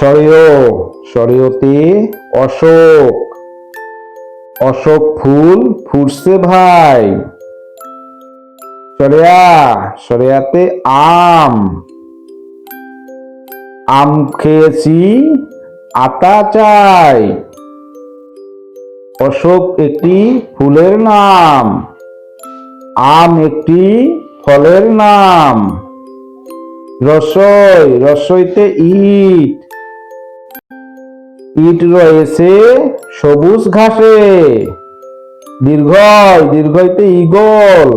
সরেও সরেওতে অশোক। অশোক ফুল ফুটছে ভাই। সরেয়া, সরেয়াতে আম। আম খেয়েছি, আতা চাই। অশোক একটি ফুলের নাম। আম একটি ফলের নাম। রসই, রসইতে ইট। ইট রয়েছে সবুজ ঘাসে। দীর্ঘই দীর্ঘইতে ইগল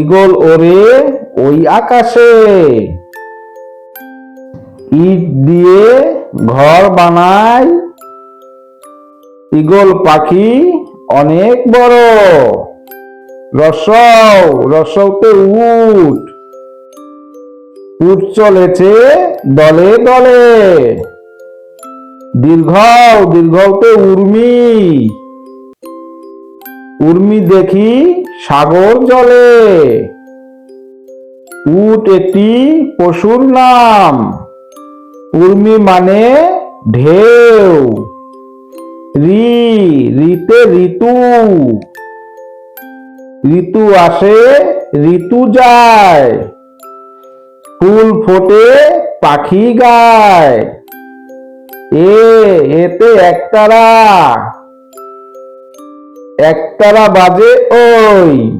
ইগল ওরে ওই আকাশে। ইট দিয়ে ঘর বানায়। ইগল পাখি অনেক বড়। রসৌ রসৌতে উট। উট চলেছে দলে দলে। দীর্ঘ দীর্ঘতে উর্মি। উর্মি দেখি সাগর জলে। উট একটি পশুর নাম। উর্মি মানে ঢেউ। রি, রিতে ঋতু। ঋতু আসে, ঋতু যায়। ফুল ফোটে, পাখি গায়। এ, এতে একতারা। একতারা বাজে ওই।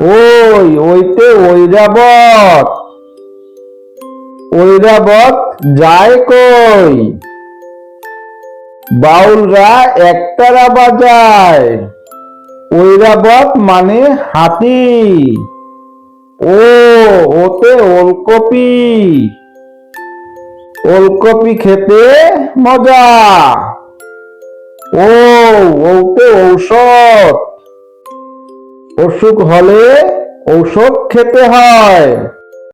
ওই, ওইতে ঐরাবত। ঐরাবত যায় কই? বাউলরা একতারা বাজায়। ঐরাবত মানে হাতি। ও, ওতে ওলকপি। ওলকপি খেতে মজা। ও ওতে ঔষধ। অসুখ হলে ঔষধ খেতে হয়।